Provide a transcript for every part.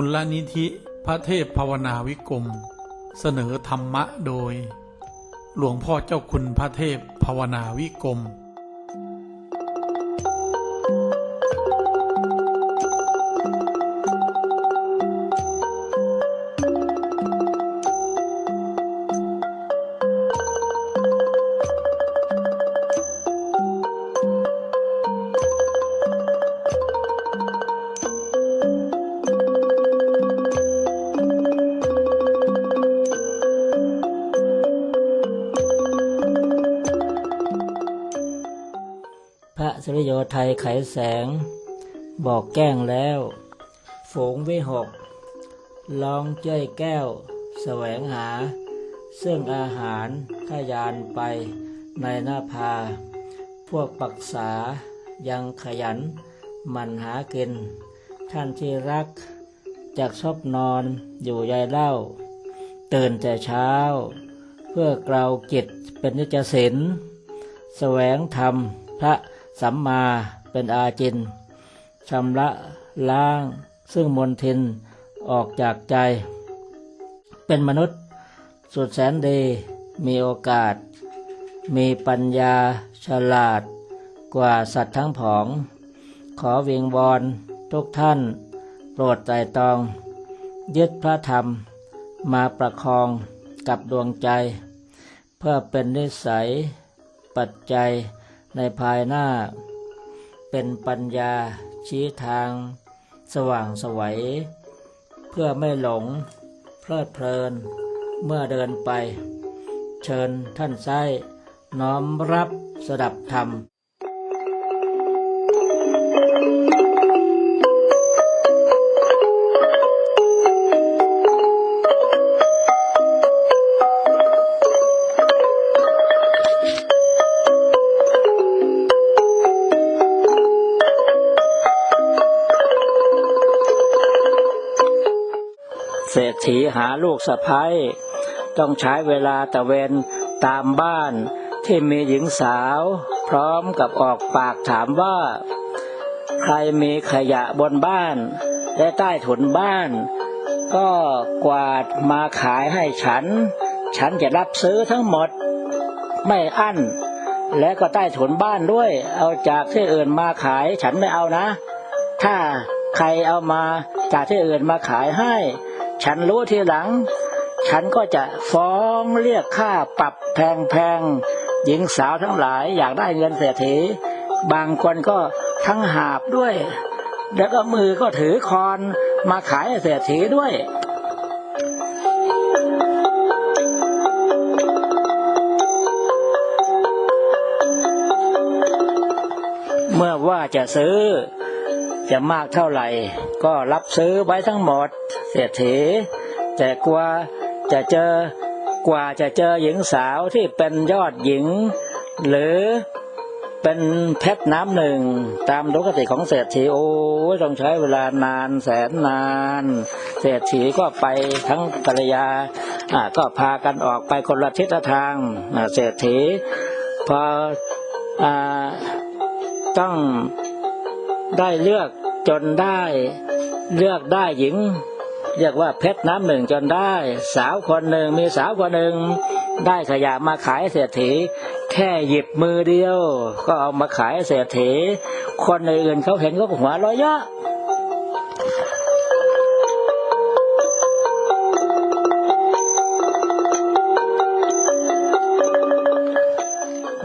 มูลนิธิพระเทพภาวนาวิกรมเสนอธรรมะโดย หลวงพ่อเจ้าคุณพระเทพภาวนาวิกรม สุริโยไทยไขแสง บอกแกล้งแล้วฝูงวิหกลองเจ้ยแก้ว แสวงหา ซึ่งอาหารทยานไปในหน้าพา พวกปักษายังขยันมันหากิน ท่านที่รักจากชอบนอนอยู่ยายเล่า ตื่นแต่เช้า เพื่อกล่าวกิจเป็นนิจศิลแสวงธรรมพระ สัมมาเป็นอาจินชำระล้าง ซึ่งมนทินออกจากใจ เป็นมนุษย์สุดแสนดีมีโอกาส มีปัญญาฉลาด กว่าสัตว์ทั้งผอง ขอเวิงวอนทุกท่าน โปรดไตตอง ยึดพระธรรมมาประคองกับดวงใจ เพื่อเป็นนิสัย ปัจจัย ในภายหน้า เป็นปัญญาชี้ทาง สว่างสวัย เพื่อไม่หลง เพลิดเพลิน เมื่อเดินไป เชิญท่านไส้น้อมรับสดับธรรม เศรษฐีหาลูกสะพ้ายต้องใช้เวลาตะเวนตามบ้านที่มีหญิงสาว พร้อมกับออกปากถามว่า ใครมีขยะบนบ้าน และใต้ถุนบ้าน ก็กวาดมาขายให้ฉัน ฉันจะรับซื้อทั้งหมด ไม่อั้น และก็ใต้ถุนบ้านด้วย เอาจากที่อื่นมาขายฉันไม่เอานะ ถ้าใครเอามาจากที่อื่นมาขายให้ ฉันรู้ทีหลัง ฉันก็จะฟ้องเรียกค่าปรับแพงๆหญิงสาวทั้งหลายอยากได้เงินเศรษฐีบางคนก็ทั้งหาบด้วย แล้วก็มือก็ถือคอนมาขายเศรษฐีด้วยเมื่อว่าจะซื้อ จะมากเท่าไหร่ ก็รับซื้อไว้ทั้งหมด เศรษฐีแต่กว่าจะเจอกว่าจะเจอหญิงสาวที่เป็นยอดหญิง หรือเป็นเพชรน้ำหนึ่ง ตามปกติของเศรษฐีโอ้ต้องใช้เวลานานแสนนาน เศรษฐีก็ไปทั้งภรรยาก็พากันออกไปคนละทิศทางเศรษฐีพออต้องได้เลือกจนได้เลือกได้หญิง เรียกว่าเพชรน้ำหนึ่งจนได้ สาวคนหนึ่งมีสาวคนหนึ่งได้ขยะมาขายเศรษฐี แค่หยิบมือเดียว ก็เอามาขายเศรษฐี คนอื่นเขาเห็นก็หัวเราะเยอะ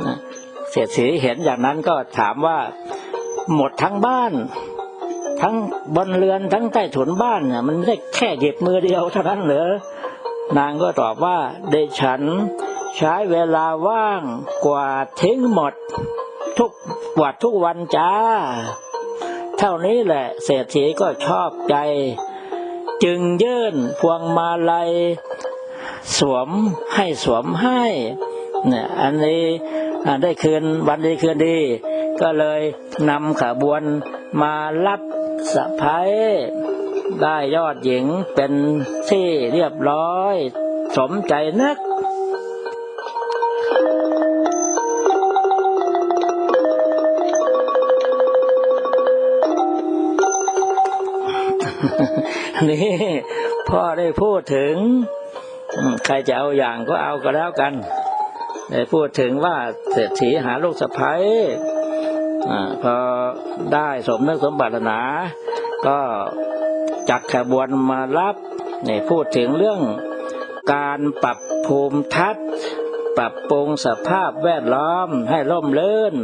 นะเศรษฐีเห็นอย่างนั้นก็ถามว่าหมดทั้งบ้าน ทั้งบนเรือนทั้งใต้ถุนบ้านเนี่ยมันได้แค่หยิบมือเดียวเท่านั้นเหรอนางก็ตอบว่าได้ฉันใช้เวลาว่างกวาดทิ้งหมด ทุกกวาดทุกวันจ้า เท่านี้แหละเศรษฐีก็ชอบใจ จึงยื่นพวงมาลัย สวมให้สวมให้เนี่ยอันนี้ได้คืนวันดีคืนดี ก็เลยนำขบวนมารับ สะพ้ายได้ยอดหญิงเป็นที่เรียบร้อย สมใจนักนี่พ่อได้พูดถึง ใครจะเอาอย่างก็เอาก็แล้วกันได้พูดถึงว่าเศรษฐีหาลูกสะพ้ยอาพอ ได้สมนึกสมบัติหนา ก็จัดขบวนมารับนี่พูดถึงเรื่องการปรับภูมิทัศน์ ปรับปรุงสภาพแวดล้อมให้ร่มเรื่น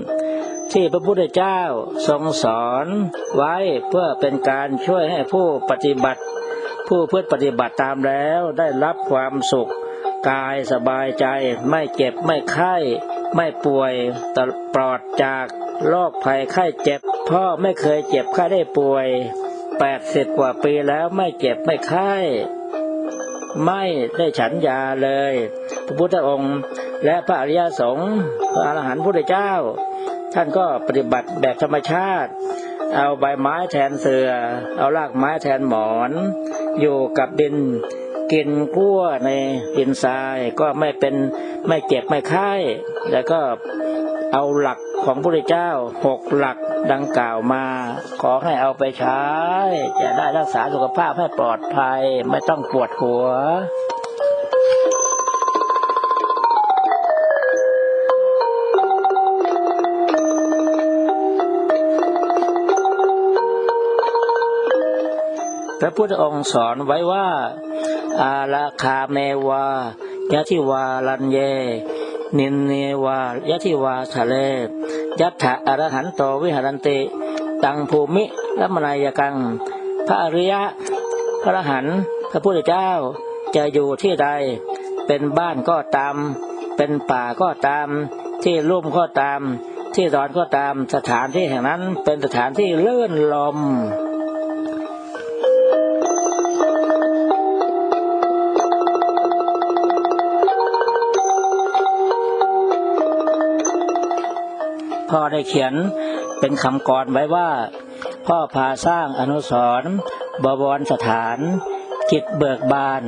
ที่พระพุทธเจ้าทรงสอนไว้เพื่อเป็นการช่วยให้ผู้ปฏิบัติ ผู้เพื่อปฏิบัติตามแล้วได้รับความสุข กายสบายใจไม่เจ็บไม่ไข้ ไม่ป่วยตลปลอด จากโรคภัยไข้เจ็บ พ่อไม่เคยเจ็บไข้ได้ป่วยแปดสิบกว่าปีแล้วไม่เจ็บไม่ไข้ไม่ได้ฉันยาเลย พระพุทธองค์ และพระอริยสงฆ์พระอรหันต์พุทธเจ้า ท่านก็ปฏิบัติแบบธรรมชาติ เอาใบไม้แทนเสือเอารากไม้แทนหมอน อยู่กับดินกินกล้วในดินทรายก็ไม่เป็นไม่เจ็บไม่ไข้แล้วก็ เอาหลักของพระพุทธเจ้าหกหลักดังกล่าวมา ขอให้เอาไปใช้ จะได้รักษาสุขภาพให้ปลอดภัยไม่ต้องปวดหัวพระพุทธองค์สอนไว้ว่า อาราคาเมวายะทิวาลันเย นินเนวายะทิวาทะเลยัตถะอรหันโตวิหารันติ ตังภูมิและมนายกัง พระอริยะ พระอรหันต์พระพุทธเจ้าจะอยู่ที่ใด เป็นบ้านก็ตาม เป็นป่าก็ตาม ที่ลุ่มก็ตาม ที่ร้อนก็ตาม สถานที่แห่งนั้นเป็นสถานที่เลื่อนลม ได้เขียนเป็นคำกรไว้ว่า พ่อพาสร้างอนุสร์บวรสถาน จิตเบิกบาน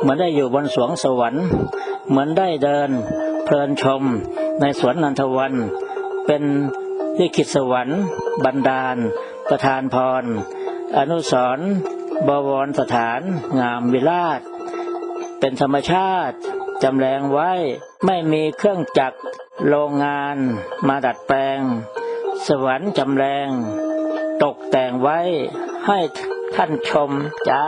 เหมือนได้อยู่บนสวงสวรรค์ เหมือนได้เดิน เพลินชม ในสวนนันทวัน เป็นลิขิตสวรรค์บันดาล ประทานพร อนุสร์บวรสถาน งามวิราช เป็นธรรมชาติจำแรงไว้ไม่มีเครื่องจักร โรงงานมาดัดแปลง สวรรค์จำแรง ตกแต่งไว้ให้ท่านชมจ้า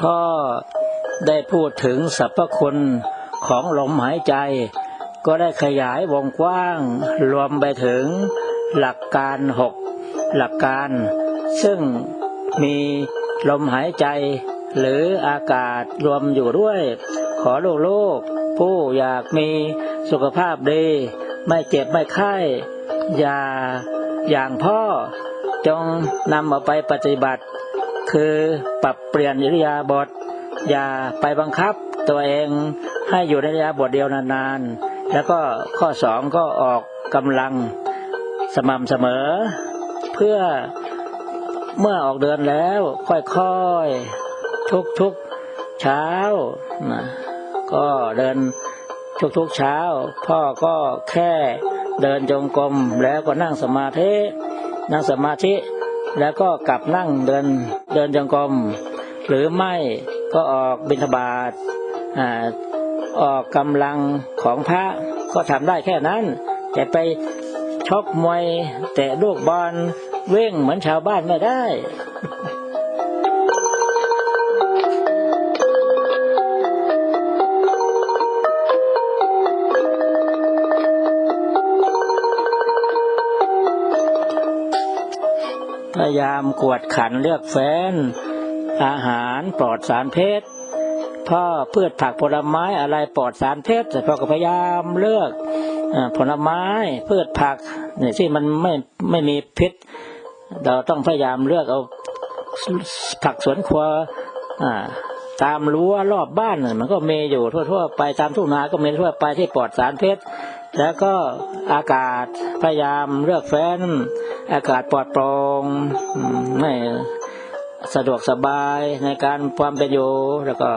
พ่อได้พูดถึงสรรพคุณของลมหายใจ ก็ได้ขยายวงกว้าง รวมไปถึงหลักการหกหลักการ ซึ่งมีลมหายใจ หรืออากาศรวมอยู่ด้วย ขอลูกๆผู้อยากมีสุขภาพดี ไม่เจ็บไม่ไข้อย่าอย่างพ่อจงนำเอาไปปฏิบัติ คือปรับเปลี่ยนอิริยาบถอย่าไปบังคับตัวเองให้อยู่ในอิริยาบถเดียวนานๆ แล้วก็ข้อสองก็ออกกำลังสม่ำเสมอ เพื่อเมื่อออกเดินแล้วค่อยๆทุกๆเช้านะก็เดินทุกๆเช้า พ่อก็แค่เดินจงกรมแล้วก็นั่งสมาธินั่งสมาธิ แล้วก็กลับนั่งเดินเดินจงกรมหรือไม่ก็ออกบิณฑบาต ออกกำลังของพระก็ทำได้แค่นั้น แต่ไปชกมวยเตะลูกบอลเว่งเหมือนชาวบ้านไม่ได้พยายามกวดขันเลือกแฟน อาหารปลอดสารเพชร พ่อพืชผักผลไม้อะไรปลอดสารพชรแต่พ่อก็พยายามเลือกผลไม้พืชผักเนี่ยที่มันไม่ไม่มีพิษ เราต้องพยายามเลือกเอาผักสวนครัวตามรั้วรอบบ้านมันก็มีอยู่ทั่ว ๆ ไปตามทุ่งนาก็มีทั่วไปที่ปลอดสารพชรแล้วก็อากาศพยายามเลือกแฟนอากาศปลอดโปร่งไม่ สะดวกสบายในการความเป็นอยู่แล้วก็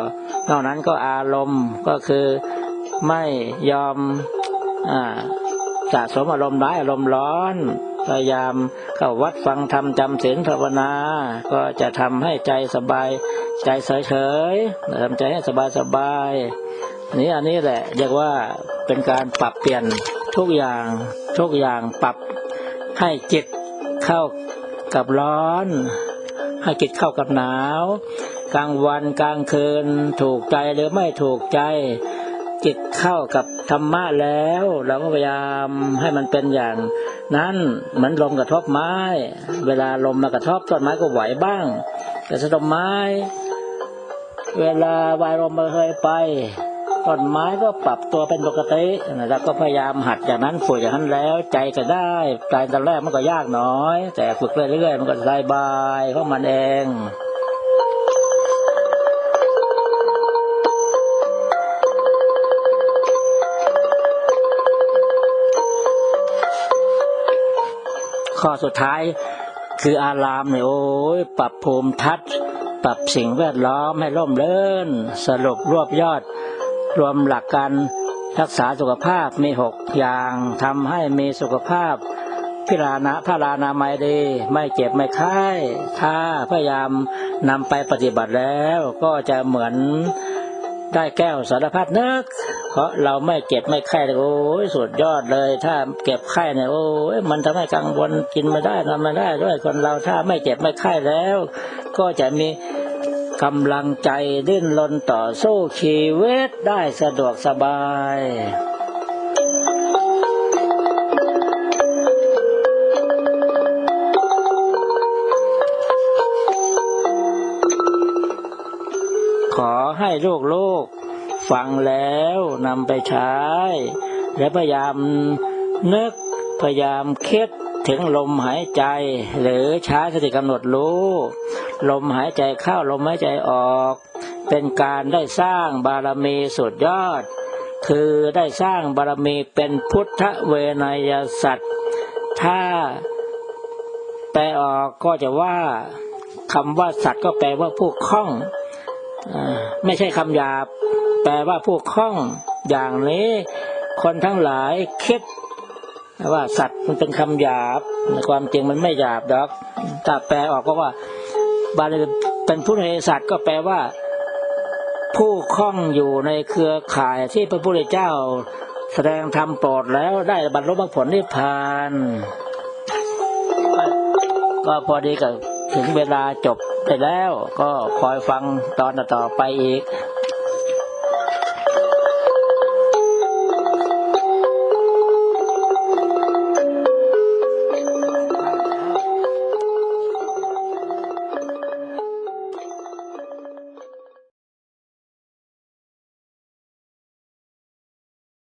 นอกนั้นก็อารมณ์ก็คือไม่ยอมอสะสมอารมณ์ร้ายอารมณ์ร้อน พยายามเข้าวัดฟังธรรมจำศีลภาวนา ก็จะทำให้ใจสบายใจเฉยๆทำใจให้สบายสบายๆนี่อันนี้แหละเรียกว่าเป็นการปรับเปลี่ยนทุกอย่างทุกอย่างปรับให้จิตเข้ากับร้อน ให้จิตเข้ากับหนาว กลางวันกลางคืน ถูกใจหรือไม่ถูกใจ จิตเข้ากับธรรมะแล้ว เราก็พยายามให้มันเป็นอย่าง นั้นเหมือนลมกระทบไม้ เวลาลมมากระทบต้นไม้ก็ไหวบ้าง แต่สต้นไม้ เวลาวายลมมาเคยไป ต้นไม้ก็ปรับตัวเป็นปกติแล้วก็พยายามหัดอย่างนั้นฝึกอย่างนั้นแล้วใจก็ได้ใจตอนแรกมันก็ยากน้อย แต่ฝึกเรื่อยๆมันก็สบายเของมันเองข้อสุดท้ายคืออารามเนี่ยโอ้ยปรับภูมิทัศน์ ปรับสิ่งแวดล้อมให้ร่มเรื่นสรุปรวบยอด รวมหลักการรักษาสุขภาพมีหกอย่างทำให้มีสุขภาพพิรานะพระรานามัยดี ไม่เจ็บไม่ไข้ถ้าพยายามนำไปปฏิบัติแล้วก็จะเหมือนได้แก้วสารพัดนึก เพราะเราไม่เจ็บไม่ไข้เลยโอ้ยสุดยอดเลย ถ้าเก็บไข้เนี่ยโอ้ยมันทำให้กังวลกินไม่ได้นอนไม่ได้ด้วยคนเราถ้าไม่เจ็บไม่ไข้แล้ว ก็จะมี กำลังใจดิ้นรนต่อสู้ชีวิตได้สะดวกสบายขอให้ลูกๆฟังแล้วนำไปใช้ และพยายามนึกพยายามคิดถึงลมหายใจ หรือใช้สติกำหนดรู้ ลมหายใจเข้าลมหายใจออก เป็นการได้สร้างบารมีสุดยอด คือได้สร้างบารมีเป็นพุทธเวนยสัตว์ ถ้าแปลออกก็จะว่าคำว่าสัตว์ก็แปลว่าผู้คล่องไม่ใช่คำหยาบ แปลว่าผู้คล่องอย่างนี้ คนทั้งหลายคิดว่าสัตว์มันเป็นคำหยาบความจริงมันไม่หยาบดอกถ้าแปลออกก็ว่า บาลีเป็นผู้ในสัตว์ก็แปลว่า ผู้คล่องอยู่ในเครือข่ายที่พระพุทธเจ้า แสดงธรรมโปรดแล้วได้บรรลุมรรคผลนิพพาน ก็พอดีกับถึงเวลาจบไปแล้ว ก็คอยฟังตอนต่อไปอีก